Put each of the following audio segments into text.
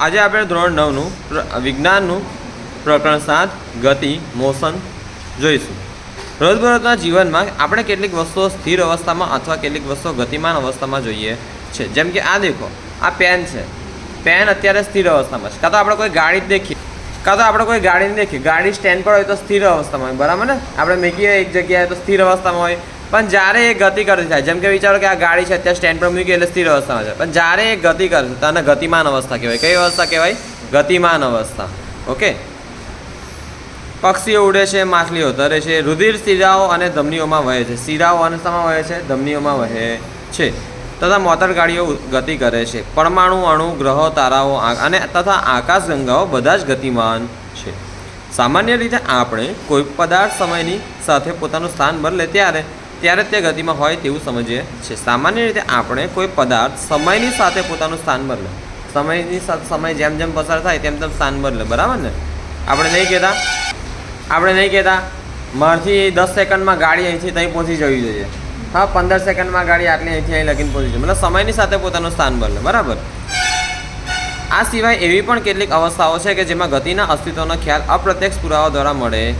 આજે આપણે ધોરણ નવનું વિજ્ઞાનનું પ્રકરણ સાત, ગતિ, મોશન જોઈશું. રોજબરોજના જીવનમાં આપણે કેટલીક વસ્તુઓ સ્થિર અવસ્થામાં અથવા કેટલીક વસ્તુઓ ગતિમાન અવસ્થામાં જોઈએ છે. જેમ કે આ દેખો, આ પેન છે. પેન અત્યારે સ્થિર અવસ્થામાં છે. કાં તો આપણે કોઈ ગાડી જ દેખીએ કાં તો આપણે કોઈ ગાડી દેખીએ ગાડી સ્ટેન્ડ પર હોય તો સ્થિર અવસ્થામાં હોય. બરાબર ને? આપણે મૂકીએ એક જગ્યાએ તો સ્થિર અવસ્થામાં હોય. પણ જ્યારે એ ગતિ કરે છે, જેમ કે વિચારો કે આ ગાડી છે, અત્યારે સ્ટેન્ડ પર મૂકી એટલે સ્થિર અવસ્થામાં છે. પણ જ્યારે એ ગતિ કરે છે, તો આને ગતિમાન અવસ્થા કહેવાય. કઈ અવસ્થા કહેવાય? ગતિમાન અવસ્થા. ઓકે? પક્ષીઓ ઉડે છે, માછલીઓ તરે છે, રુધિર શિરાઓ અને ધમનીઓમાં વહે છે. શિરાઓ અને શામાં વહે છે, ધમનીઓમાં વહે છે. તથા મોટર ગાડીઓ ગતિ કરે છે. પરમાણુ, અણુ, ગ્રહો, તારાઓ અને તથા આકાશગંગાઓ બધા જ ગતિમાન છે. સામાન્ય રીતે આપણે કોઈ પદાર્થ સમયની સાથે પોતાનું સ્થાન બદલે ત્યારે ત્યારે તે ગતિમાં હોય તેવું સમજીએ છીએ. સામાન્ય રીતે આપણે કોઈ પદાર્થ સમયની સાથે પોતાનું સ્થાન બદલે. સમયની સાથે સમય જેમ જેમ પસાર થાય તેમ તેમ સ્થાન બદલે. બરાબર ને? આપણે નહીં કહેતા? આપણે નહીં કહેતા? મારથી દસ સેકન્ડમાં ગાડી અહીંથી ત્યાં પહોંચી જવી જોઈએ. હા, પંદર સેકન્ડમાં ગાડી આટલી અહીંથી અહીં લગીને પહોંચી જાય મતલબ સમયની સાથે પોતાનું સ્થાન બદલે. બરાબર? આ સિવાય એવી પણ કેટલીક અવસ્થાઓ છે કે જેમાં ગતિના અસ્તિત્વનો ખ્યાલ અપ્રત્યક્ષ પુરાવા દ્વારા મળે.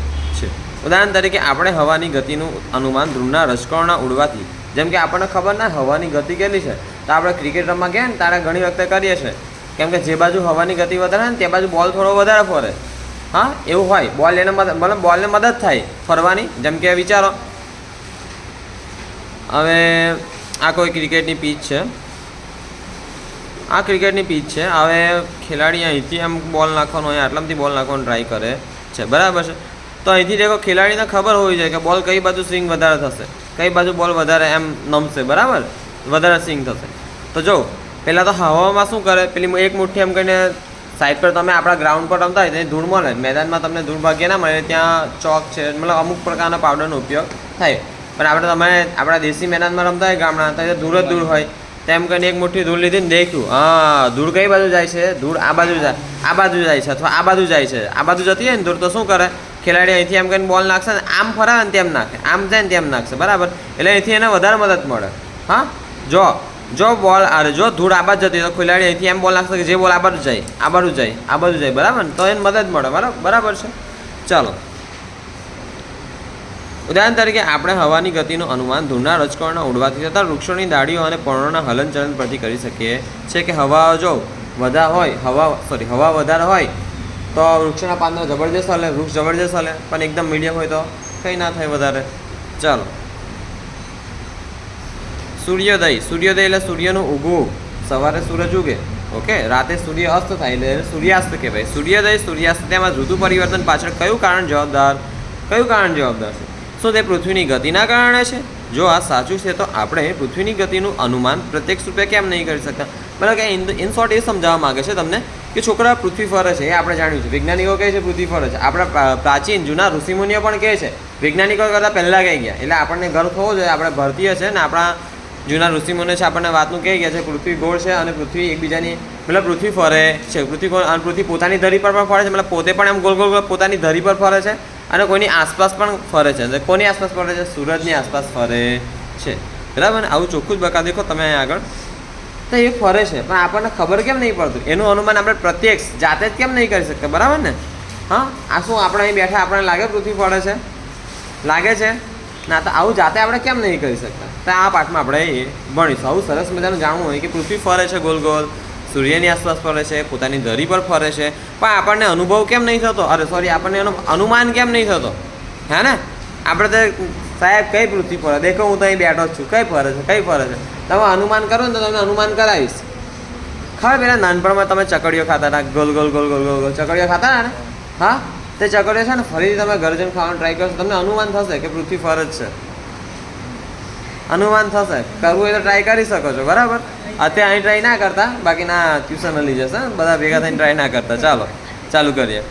ઉદાહરણ તરીકે આપણે હવાની ગતિનું અનુમાન ધ્રુવના રજકણના ઉડવાથી. જેમ કે આપણને ખબર ના હવાની ગતિ કેટલી છે, તો આપણે ક્રિકેટ રમવા ગયા ને તારે ઘણી વખતે કરીએ છીએ કેમ કે જે બાજુ હવાની ગતિ વધારે ને તે બાજુ બોલ થોડો વધારે ફરે. હા, એવું હોય. બોલ એને મદદ મતલબ બોલને મદદ થાય ફરવાની. જેમ કે વિચારો. હવે આ કોઈ ક્રિકેટની પીચ છે. આ ક્રિકેટની પીચ છે. હવે ખેલાડી અહીંથી આમ બોલ નાખવાનો હોય આટલામાંથી બોલ નાખવાનો ટ્રાય કરે છે. બરાબર છે? તો અહીંથી દેખો ખેલાડીને ખબર હોવી જોઈએ કે બોલ કઈ બાજુ સ્વિંગ વધારે થશે. કઈ બાજુ બોલ વધારે એમ નમશે, બરાબર? વધારે સ્વિંગ થશે. તો જો પહેલાં તો હવામાં શું કરે? પેલી એક મુઠ્ઠી એમ કરીને સાઈડ પર તમે આપણા ગ્રાઉન્ડ પર રમતા હોય તો ધૂળ મળે. મેદાનમાં તમને ધૂળ ભાગ્ય ના મળે. ત્યાં ચોક છે, મતલબ અમુક પ્રકારના પાવડરનો ઉપયોગ થાય. પણ આપણે તમે આપણા દેશી મેદાનમાં રમતા હોય ગામડા, તો ધૂળ જ ધૂળ હોય. તેમ કરીને એક મુઠ્ઠી ધૂળ લીધી ને દેખ્યું. હા, ધૂળ કઈ બાજુ જાય છે? ધૂળ આ બાજુ જાય, આ બાજુ જાય છે અથવા આ બાજુ જાય છે? આ બાજુ જતી હોય ને ધૂળ તો શું કરે? ખેલાડી અહીંથી એમ કરીને બોલ નાખશે આમ ફરાવે ને તેમ નાખે. આમ જાય ને તેમ નાખશે. બરાબર? એટલે અહીંથી એને વધારે મદદ મળે. હા? જો જો બોલ અરે જો ધૂળ આ બાજુ જતી તો ખેલાડી અહીંથી એમ બોલ નાખશે કે જે બોલ આ બાજુ જાય, આ બાજુ જાય, આ બાજુ જાય. બરાબર ને? તો એને મદદ મળે. બરાબર બરાબર છે? ચાલો. ઉદાહરણ તરીકે આપણે હવાની ગતિનું અનુમાન ધૂળના રજકણના ઉડવાથી તથા વૃક્ષોની દાળીઓ અને પર્ણોના હલનચલન પરથી કરી શકીએ છે કે હવા જો વધારે હોય, હવા સોરી હવા વધારે હોય તો વૃક્ષના પાંદડા જબરજસ્ત હાલે, વૃક્ષ જબરજસ્ત હલે, પણ એકદમ મીડિયમ હોય તો કંઈ ના થાય વધારે. ચાલો. સૂર્યોદય સૂર્યોદય એટલે સૂર્યનું ઉગવું. સવારે સૂરજ ઉગે, ઓકે? રાતે સૂર્ય અસ્ત થાય એટલે સૂર્યાસ્ત કહેવાય. સૂર્યોદય, સૂર્યાસ્ત, તેમાં ઋતુ પરિવર્તન પાછળ કયું કારણ જવાબદાર? કયું કારણ જવાબદાર છે? શું તે પૃથ્વીની ગતિના કારણે છે? જો આ સાચું છે, તો આપણે પૃથ્વીની ગતિનું અનુમાન પ્રત્યક્ષ રૂપે કેમ નહીં કરી શકતા? મતલબ કે ઇન ઇન શોર્ટ એ સમજાવવા માગે છે તમને કે છોકરા પૃથ્વી ફરે છે, એ આપણે જાણ્યું છે. વૈજ્ઞાનિકો કહે છે પૃથ્વી ફરે છે. આપણા પ્રાચીન જૂના ઋષિમુનિઓ પણ કહે છે, વૈજ્ઞાનિકો કરતાં પહેલાં કહી ગયા? એટલે આપણને ગર્વ થવો જોઈએ, આપણે ભારતીય છે ને આપણા જૂના ઋષિમુનિઓ છે, આપણને વાતનું કહી ગયા છે, પૃથ્વી ગોળ છે અને પૃથ્વી એકબીજાની, મતલબ પૃથ્વી ફરે છે. પૃથ્વી અને પૃથ્વી પોતાની ધરી પર પણ ફરે છે, મતલબ પોતે પણ એમ ગોલ ગોલ પોતાની ધરી પર ફરે છે. અને કોઈની આસપાસ પણ ફરે છે. કોની આસપાસ ફરે છે? સૂરજની આસપાસ ફરે છે. બરાબર? ને આવું ચોખ્ખું જ બકા દેખો તમે અહીં આગળ. તો એ ફરે છે. પણ આપણને ખબર કેમ નહીં પડતું? એનું અનુમાન આપણે પ્રત્યક્ષ જાતે જ કેમ નહીં કરી શકતા? બરાબર ને? હા? આ શું આપણે અહીં બેઠા આપણને લાગે પૃથ્વી ફરે છે? લાગે છે? ના, તો આવું જાતે આપણે કેમ નહીં કરી શકતા? તો આ પાઠમાં આપણે એ ભણીશું. આવું સરસ મજાનું જાણવું હોય કે પૃથ્વી ફરે છે ગોલ ગોલ. સૂર્યની આસપાસ ફરે છે, પોતાની ધરી પર ફરે છે. પણ આપણને અનુભવ કેમ નહીં થતો? અરે સોરી આપણને એનો અનુમાન કેમ નહીં થતો? હે ને? આપણે તો સાહેબ કઈ પૃથ્વી ફરે દેખો, હું તો અહીં બેઠો છું. કઈ ફરે છે? કઈ ફરે છે? તમે અનુમાન કરો ને તો તમને અનુમાન કરાવીશ. ખબર પેલા નાનપણમાં તમે ચકડીઓ ખાતા હતા. Goal goal goal goal goal goal. ચકડીઓ ખાતા ને? હા? તે ચકડીઓ છે ને, ફરીથી તમે ઘરે જઈને ખાવાનું ટ્રાય કરશો, તમને અનુમાન થશે કે પૃથ્વી ફરજ છે. અનુમાન થશે. કરવું હોય તો ટ્રાય કરી શકો છો. બરાબર? અત્યારે અહીં ટ્રાય ના કરતા બાકી ના ટ્યુશન લઈ જશે બધા ભેગા થઈને ટ્રાય ના કરતા. ચાલો, ચાલુ કરીએ.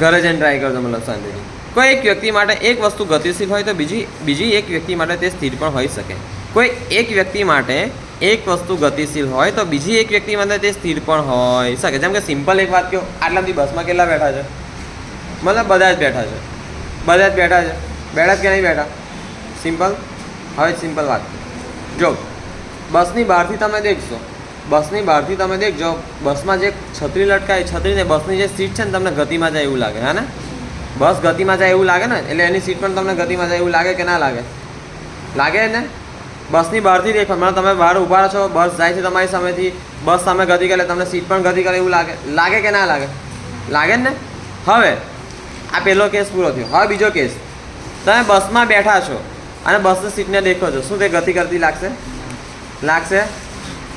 ઘરે જઈને ટ્રાય કરજો મતલબ શાંતિથી. કોઈ એક વ્યક્તિ માટે એક વસ્તુ ગતિશીલ હોય તો બીજી બીજી એક વ્યક્તિ માટે તે સ્થિર પણ હોઈ શકે. કોઈ એક વ્યક્તિ માટે એક વસ્તુ ગતિશીલ હોય તો બીજી એક વ્યક્તિ માટે તે સ્થિર પણ હોઈ શકે. જેમ કે સિમ્પલ એક વાત કહો, આટલા બધી બસમાં કેટલા બેઠા છે? મતલબ બધા જ બેઠા છે. બધા જ બેઠા છે. બેઠા જ કે નહીં બેઠા? સિમ્પલ હવે સિમ્પલ વાત જો, બસની બહારથી તમે દેખશો. બસની બહારથી તમે દેખજો, બસમાં જે છત્રી લટકાય છત્રીને બસની જે સીટ છે ને તમને ગતિમાં જાય એવું લાગે હા ને બસ ગતિમાં જાય એવું લાગે ને, એટલે એની સીટ પણ તમને ગતિમાં જાય એવું લાગે કે ના લાગે? લાગે ને? બસની બહારથી દેખો મને તમે બહાર ઊભા છો, બસ જાય છે તમારી સામેથી, બસ સામે ગતિ કરે, તમને સીટ પણ ગતિ કરે એવું લાગે. લાગે કે ના લાગે? લાગે ને? હવે, આ પહેલો કેસ પૂરો થયો. હવે બીજો કેસ તમે બસમાં બેઠા છો. અને બસની સીટને દેખો છો. શું તે ગતિ કરતી લાગશે? લાગશે?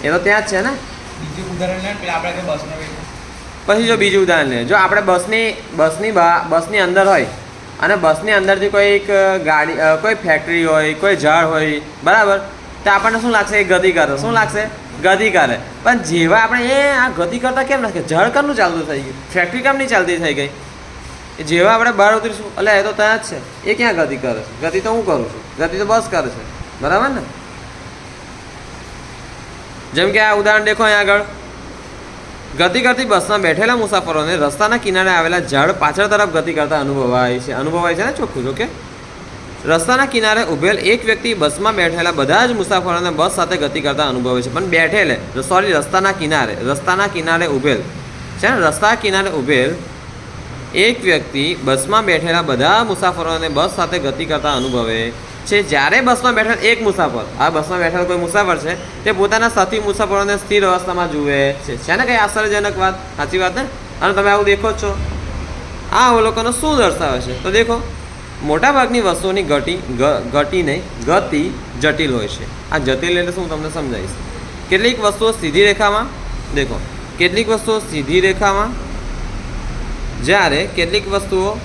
એ તો ત્યાં જ છે ને? બીજું ઉદાહરણ આપણે પછી જો બીજું ઉદાહરણ લે. જો આપણે બસની બસની બસની અંદર હોય અને બસની અંદરથી કોઈ એક ગાડી કોઈ ફેક્ટરી હોય કોઈ ઝાડ હોય બરાબર? તો આપણને શું લાગશે? એ ગતિ કરે. શું લાગશે? ગતિ કરે. પણ જેવા આપણે એ આ ગતિ કરતા કેમ લાગે? ઝાડ કરનું ચાલતું થઈ ગયું? ફેક્ટરી કેમ નહીં ચાલતી થઈ ગઈ? જેવા આપણે બહાર ઉતરીશું એટલે એ તો ત્યાં જ છે. એ ક્યાં ગતિ કરે છે? ગતિ તો હું કરું છું. ગતિ તો બસ કરે છે. બરાબર ને? જેમ કે આ ઉદાહરણ દેખો અહીંયા આગળ. ગતિ કરતી બસમાં બેઠેલા મુસાફરોને રસ્તાના કિનારે આવેલા ઝાડ પાછળ તરફ ગતિ કરતા અનુભવાય છે. અનુભવાય છે ને ચોખ્ખું ઓકે રસ્તાના કિનારે ઉભેલ એક વ્યક્તિ બસમાં બેઠેલા બધા જ મુસાફરોને બસ સાથે ગતિ કરતા અનુભવે છે. પણ બેઠેલે સોરી રસ્તાના કિનારે રસ્તાના કિનારે ઉભેલ. છે ને? રસ્તા કિનારે ઉભેલ એક વ્યક્તિ બસમાં બેઠેલા બધા મુસાફરોને બસ સાથે ગતિ કરતા અનુભવે છે. જ્યારે બસમાં બેઠેલ એક મુસાફર, આ બસમાં બેઠેલ કોઈ મુસાફર છે, તે પોતાના સાથી મુસાફરોને સ્થિર અવસ્થામાં જુએ છે. છે ને કંઈ આશ્ચર્યજનક વાત? સાચી વાત ને? અને તમે આવું દેખો છો. આ અવલોકનો શું દર્શાવે છે? તો દેખો, મોટાભાગની વસ્તુઓની ગતિ ગતિ નહીં, ગતિ જટિલ હોય છે. આ જટિલ એટલે શું? તમને સમજાવીશ. કેટલીક વસ્તુઓ સીધી રેખામાં, દેખો, કેટલીક વસ્તુઓ સીધી રેખામાં જ્યારે કેટલીક વસ્તુઓ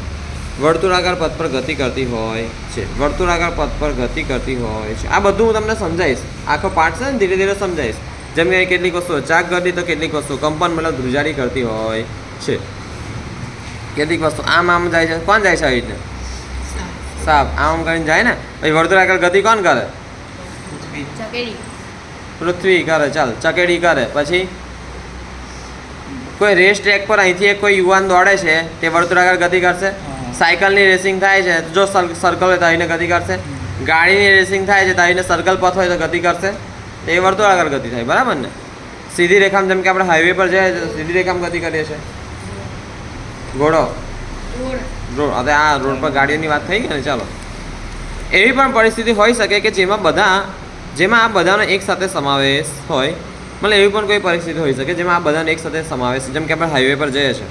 વર્તુળાકાર પથ પર ગતિ કરતી હોય છે વર્તુળાકાર પથ પર ગતિ કરતી હોય છે. આ બધું હું તમને સમજાવીશ. આખો પાઠ છે ને ધીરે ધીરે સમજાવીશ. જેમ કે કેટલીક વસ્તુઓ ચાક કરતી તો કેટલીક વસ્તુ કંપન મતલબ ધ્રુજારી કરતી હોય છે. કેટલીક વસ્તુ આમ આમ જાય છે. કોણ જાય છે આવી રીતે? સાફ આમ કરીને જાય ને? પછી વર્તુળાકાર ગતિ કોણ કરે? ચકેડી. પૃથ્વી કરે. ચાલ ચકેડી કરે. પછી? કોઈ રેસ ટ્રેક પર અહીંથી એક કોઈ યુવાન દોડે છે તે વર્તુળાકાર ગતિ કરશે. સાયકલની રેસિંગ થાય છે જો સર્કલ હોય તો અહીંને ગતિ કરશે. ગાડીની રેસિંગ થાય છે તો અહીંને સર્કલ પથ હોય તો ગતિ કરશે. તો એ વર્તુળાકાર ગતિ થાય બરાબર ને? સીધી રેખામાં જેમ કે આપણે હાઈવે પર જઈએ તો સીધી રેખામાં ગતિ કરીએ છીએ. ઘોડો. રોડ. રોડ હવે આ રોડ પર ગાડીઓની વાત થઈ ગઈ ને ચાલો. એવી પણ પરિસ્થિતિ હોઈ શકે કે જેમાં બધા જેમાં આ બધાનો એક સાથે સમાવેશ હોય. મતલબ એવી પણ કોઈ પરિસ્થિતિ હોઈ શકે જેમાં આ બધાને એક સાથે સમાવેશ જેમ કે આપણે હાઈવે પર જઈએ છીએ.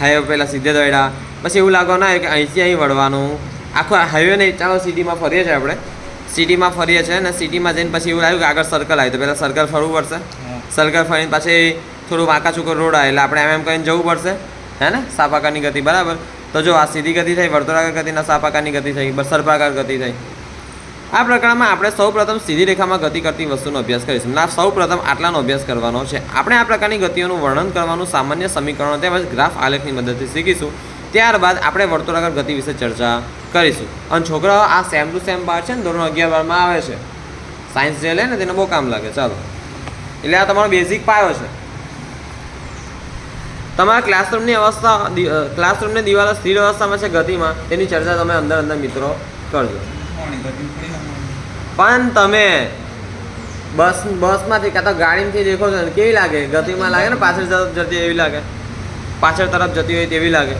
હાઈવે પહેલાં સીધે દોડ્યા પછી એવું લાગવા ના કે અહીંથી અહીં વળવાનું. આખો હાઈવે નહીં ચાલો સિટીમાં ફરીએ છીએ આપણે. સિટીમાં ફરીએ છીએ અને સિટીમાં જઈને પછી એવું લાગ્યું કે આગળ સર્કલ આવ્યું. તો પહેલાં સર્કલ ફરવું પડશે. સર્કલ ફરીને પછી થોડું વાંકાચૂકો રોડ આવે. એટલે આપણે એમ એમ કરીને જવું પડશે. હે ને? સાપાકારની ગતિ બરાબર? તો જો આ સીધી ગતિ થઈ વર્તુળાકાર ગતિના સાપાકારની ગતિ થઈ સર્પાકાર ગતિ થઈ. આ પ્રકરણમાં આપણે સૌ પ્રથમ સીધી રેખામાં ગતિ કરતી વસ્તુનો અભ્યાસ કરીશું. સૌ પ્રથમ આટલાનો અભ્યાસ કરવાનો છે. આપણે આ પ્રકારની ગતિઓનું વર્ણન કરવાનું સામાન્ય સમીકરણો તેમજ ગ્રાફ આલેખની મદદથી શીખીશું. ત્યારબાદ આપણે વર્તુળાકાર ગતિ વિશે ચર્ચા કરીશું. અને છોકરાઓ, આ સેમ ટુ સેમ બાર છે ને, ધોરણ અગિયાર બારમાં આવે છે. સાયન્સ જે લે ને, તેને બહુ કામ લાગે. ચાલો. એટલે આ તમારો બેઝિક પાયો છે. તમારા ક્લાસરૂમની અવસ્થા ક્લાસરૂમની દિવાલો સ્થિર અવસ્થામાં છે ગતિમાં. તેની ચર્ચા તમે અંદર અંદર મિત્રો કરજો. પણ તમે બસ બસમાંથી કાં તો ગાડીમાંથી દેખો છો ને કેવી લાગે? ગતિમાં લાગે ને પાછળ તરફ જતી એવી લાગે? પાછળ તરફ જતી હોય તેવી લાગે?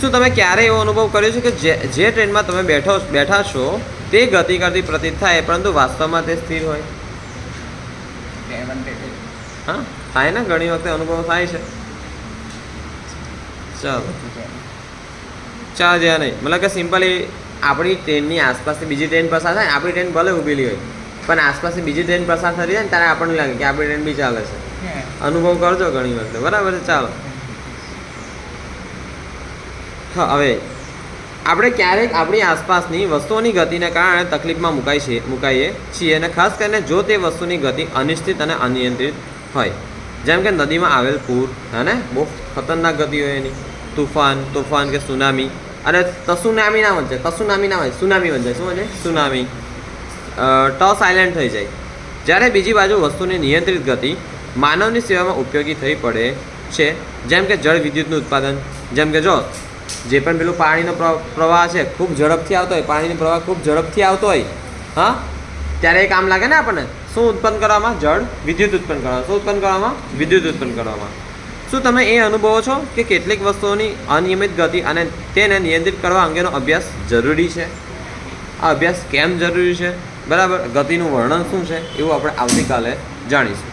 શું તમે ક્યારેય એવો અનુભવ કર્યો છે કે જે જે ટ્રેનમાં તમે બેઠો બેઠા છો તે ગતિ કરતી પ્રતીત થાય પરંતુ વાસ્તવમાં તે સ્થિર હોય? હા? થાય ને ઘણી વખતે અનુભવ થાય છે. ચાલો. ચાલ જ્યાં નહીં. મતલબ કે સિમ્પલી આપણી ટ્રેનની આસપાસથી બીજી ટ્રેન પસાર થાય આપણી ટ્રેન ભલે ઊભેલી હોય પણ આસપાસથી બીજી ટ્રેન પસાર થતી જાય ને ત્યારે આપણને લાગે કે આપણી ટ્રેન બી ચાલે છે. અનુભવ કરજો ઘણી વખતે બરાબર છે? ચાલો. હવે આપણે ક્યારેક આપણી આસપાસની વસ્તુઓની ગતિને કારણે તકલીફમાં મુકાઈ છે મુકાઈએ છીએ અને ખાસ કરીને જો તે વસ્તુની ગતિ અનિશ્ચિત અને અનિયંત્રિત હોય જેમ કે નદીમાં આવેલ પૂર હે ને? બહુ ખતરનાક ગતિ હોય એની. તુફાન તોફાન કે સુનામી અને તસુનામી ના વંચાય. તસુનામી ના વંચાય સુનામી વંચાય. શું વંચાય? સુનામી. ટ સાયલેન્ટ થઈ જાય. જ્યારે બીજી બાજુ વસ્તુની નિયંત્રિત ગતિ માનવની સેવામાં ઉપયોગી થઈ પડે છે, જેમ કે જળ વિદ્યુતનું ઉત્પાદન, જેમ કે જો, જે પણ પેલું પાણીનો પ્રવાહ છે, ખૂબ ઝડપથી આવતો હોય, પાણીનો પ્રવાહ ખૂબ ઝડપથી આવતો હોય, હા? ત્યારે એ કામ લાગે ને આપણને. શું ઉત્પન્ન કરવામાં? જળ વિદ્યુત ઉત્પન્ન કરવામાં. શું ઉત્પન્ન કરવામાં? વિદ્યુત ઉત્પન્ન કરવામાં. શું તમે એ અનુભવો છો કે કેટલીક વસ્તુઓની અનિયમિત ગતિ અને તેને નિયંત્રિત કરવા અંગેનો અભ્યાસ જરૂરી છે? આ અભ્યાસ કેમ જરૂરી છે? બરાબર, ગતિનું વર્ણન શું છે? એવું આપણે આવતીકાલે જાણીશું.